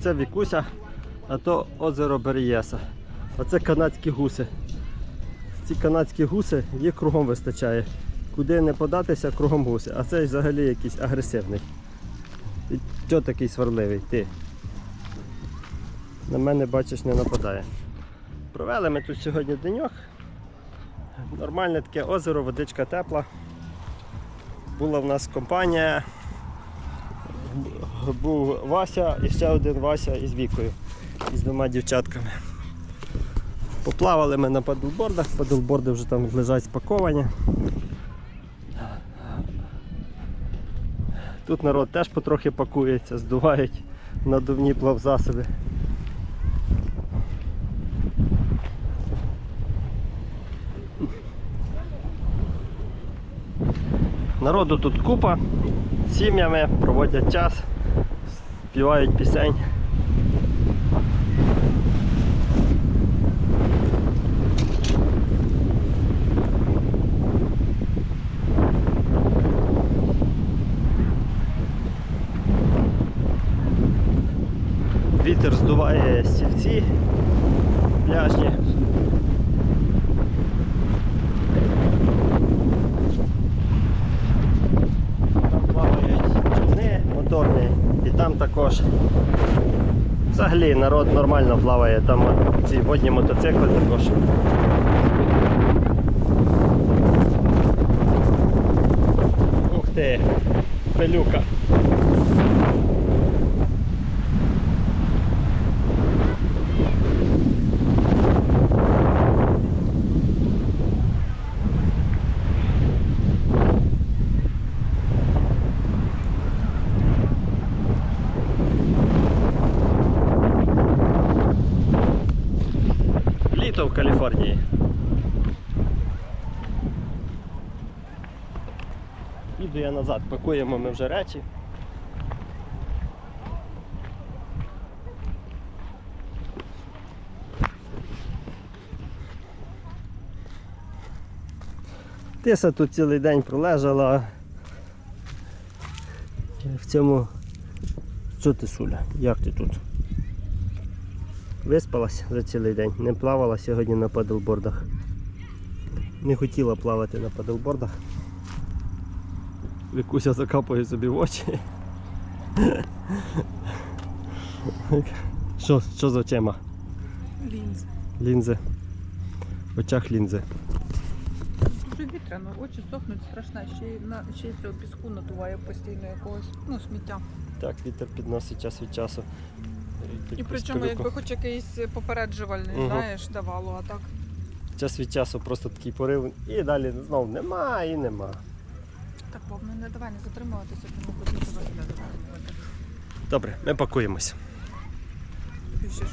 Це Вікуся, а то озеро Берієса. А це канадські гуси. Ці канадські гуси їх кругом вистачає. Куди не податися, кругом гуси. А цей взагалі якийсь агресивний. Ти чого такий сварливий? Ти? На мене, бачиш, не нападає. Провели ми тут сьогодні деньок. Нормальне таке озеро, водичка тепла. Була в нас компанія. Був Вася і ще один Вася із Вікою, із двома дівчатками. Поплавали ми на падлбордах, падлборди вже там лежать спаковані. Тут народ теж потрохи пакується, здувають надувні плавзасоби. Народу тут купа, сім'ями проводять час, співають пісень. Вітер здуває стільці пляжні. Там також. Взагалі народ нормально плаває, там ці водні мотоцикли також. Ух ти, пилюка. Літо в Каліфорнії. Іду я назад, пакуємо ми вже речі. Тиса тут цілий день пролежала. В цьому. Що ти суля? Як ти тут? Виспалась за цілий день, не плавала сьогодні на падлбордах. Не хотіла плавати на падлбордах. Вікуся закапує собі в очі. Що, що за очима? Лінз. Лінзи. В очах лінзи. Дуже вітряно, очі сохнуть страшно, ще й на ще й цього піску надуває постійно якогось, ну, сміття. Так, вітер підносить час від часу. І причому, якби хоч якийсь попереджувальний, угу. знаєш, давало, а так. Час від часу просто такий порив і далі знову нема і нема. Так, Боб, ну не давай не затримуватися, тому будемо тебе затримувати. Добре, ми пакуємося. Пишеш.